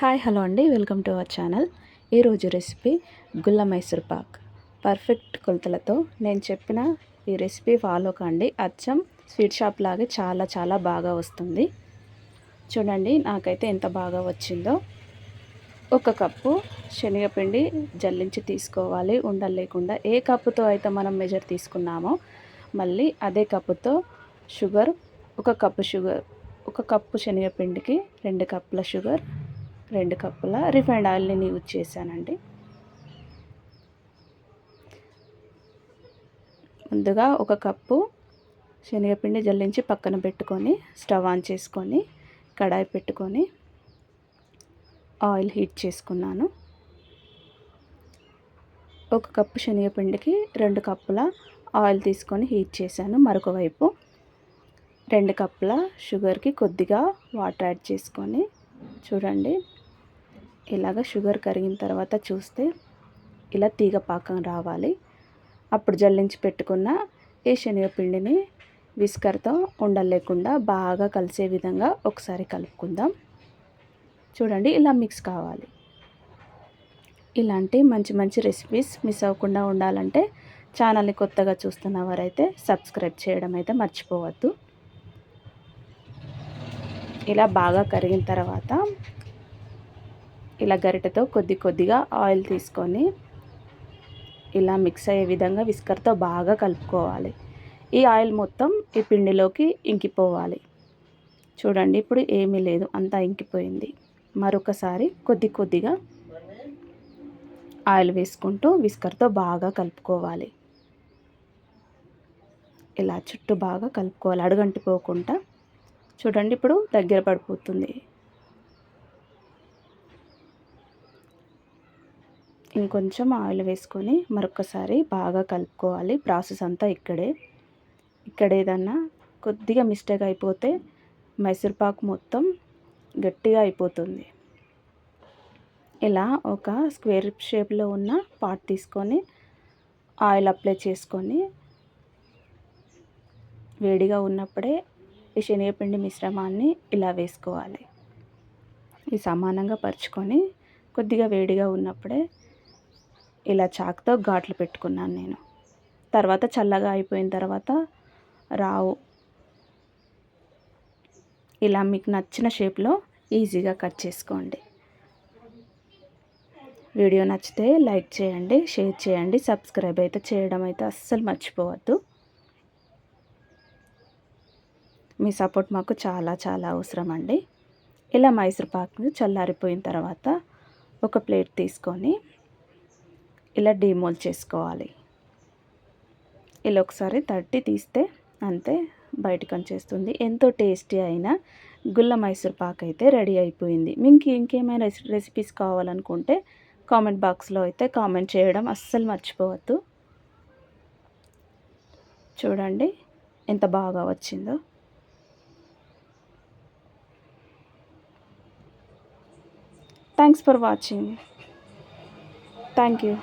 Hi hello అండి. Welcome to our channel. ఈరోజు recipe గుల్ల మైసూర్ పాక్. పర్ఫెక్ట్ కొలతలతో నేను చెప్పిన ఈ రెసిపీ ఫాలో కండి. అచ్చం స్వీట్ షాప్ లాగే చాలా చాలా బాగా వస్తుంది. చూడండి నాకైతే ఎంత బాగా వచ్చిందో. ఒక కప్పు శనగపిండి జల్లించి తీసుకోవాలి. ఉండలేకుండా ఏ కప్పుతో అయితే మనం మెజర్ తీసుకున్నామో మళ్ళీ అదే కప్పుతో షుగర్ ఒక కప్పు షుగర్ ఒక కప్పు శనగపిండికి రెండు కప్పుల షుగర్ రెండు కప్పుల రిఫైండ్ ఆయిల్ని యూజ్ చేశానండి. ముందుగా ఒక కప్పు శనగపిండి జల్లించి పక్కన పెట్టుకొని స్టవ్ ఆన్ చేసుకొని కడాయి పెట్టుకొని ఆయిల్ హీట్ చేసుకున్నాను. ఒక కప్పు శనగపిండికి రెండు కప్పుల ఆయిల్ తీసుకొని హీట్ చేశాను మరొక వైపు. రెండు కప్పుల షుగర్కి కొద్దిగా వాటర్ యాడ్ చేసుకొని చూడండి. ఇలాగ షుగర్ కరిగిన తర్వాత చూస్తే ఇలా తీగ పాకం రావాలి. అప్పుడు జల్లించి పెట్టుకున్న ఈ శనగపిండిని విస్కర్తో ఉండలేకుండా బాగా కలిసే విధంగా ఒకసారి కలుపుకుందాం. చూడండి ఇలా మిక్స్ కావాలి. ఇలాంటి మంచి మంచి రెసిపీస్ మిస్ అవ్వకుండా ఉండాలంటే ఛానల్ని కొత్తగా చూస్తున్న వారైతే సబ్స్క్రైబ్ చేయడం అయితే మర్చిపోవద్దు. ఇలా బాగా కరిగిన తర్వాత ఇలా గరిటెతో కొద్ది కొద్దిగా ఆయిల్ తీసుకొని ఇలా మిక్స్ అయ్యే విధంగా విస్కర్తో బాగా కలుపుకోవాలి. ఈ ఆయిల్ మొత్తం ఈ పిండిలోకి ఇంకిపోవాలి. చూడండి ఇప్పుడు ఏమీ లేదు అంతా ఇంకిపోయింది. మరొకసారి కొద్ది కొద్దిగా ఆయిల్ వేసుకుంటూ విస్కర్తో బాగా కలుపుకోవాలి. ఇలా చుట్టూ బాగా కలుపుకోవాలి అడుగంటిపోకుండా. చూడండి ఇప్పుడు దగ్గర పడిపోతుంది. ఇంకొంచెం ఆయిల్ వేసుకొని మరొకసారి బాగా కలుపుకోవాలి. ప్రాసెస్ అంతా ఇక్కడే. ఇక్కడ ఏదన్నా కొద్దిగా మిస్టేక్ అయిపోతే మైసూర్పాకు మొత్తం గట్టిగా అయిపోతుంది. ఇలా ఒక స్క్వేర్ షేప్లో ఉన్న పాట్ తీసుకొని ఆయిల్ అప్లై చేసుకొని వేడిగా ఉన్నప్పుడే ఈ శనగపిండి మిశ్రమాన్ని ఇలా వేసుకోవాలి. ఈ సమానంగా పరుచుకొని కొద్దిగా వేడిగా ఉన్నప్పుడే ఇలా చాక్తో ఘాట్లు పెట్టుకున్నాను నేను. తర్వాత చల్లగా అయిపోయిన తర్వాత రావు ఇలా మీకు నచ్చిన షేప్లో ఈజీగా కట్ చేసుకోండి. వీడియో నచ్చితే లైక్ చేయండి షేర్ చేయండి సబ్స్క్రైబ్ అయితే చేయడం అయితే అస్సలు మర్చిపోవద్దు. మీ సపోర్ట్ మాకు చాలా చాలా అవసరం అండి. ఇలా మైసూర్ పాక్ని చల్లారిపోయిన తర్వాత ఒక ప్లేట్ తీసుకొని ఇలా డీమోల్ చేసుకోవాలి. ఇలా ఒకసారి తట్టి తీస్తే అంతే బయటకు వచ్చేస్తుంది. ఎంతో టేస్టీ అయిన గుల్ల మైసూర్ పాక్ అయితే రెడీ అయిపోయింది. మీకు ఇంకేమైనా రెసిపీస్ కావాలనుకుంటే కామెంట్ బాక్స్లో అయితే కామెంట్ చేయడం అస్సలు మర్చిపోవద్దు. చూడండి ఎంత బాగా వచ్చిందో. Thanks for watching. Thank you.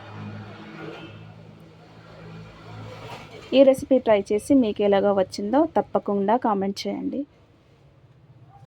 ఈ రెసిపీ ట్రై చేసి మీకు ఎలాగో వచ్చిందో తప్పకుండా కామెంట్ చేయండి.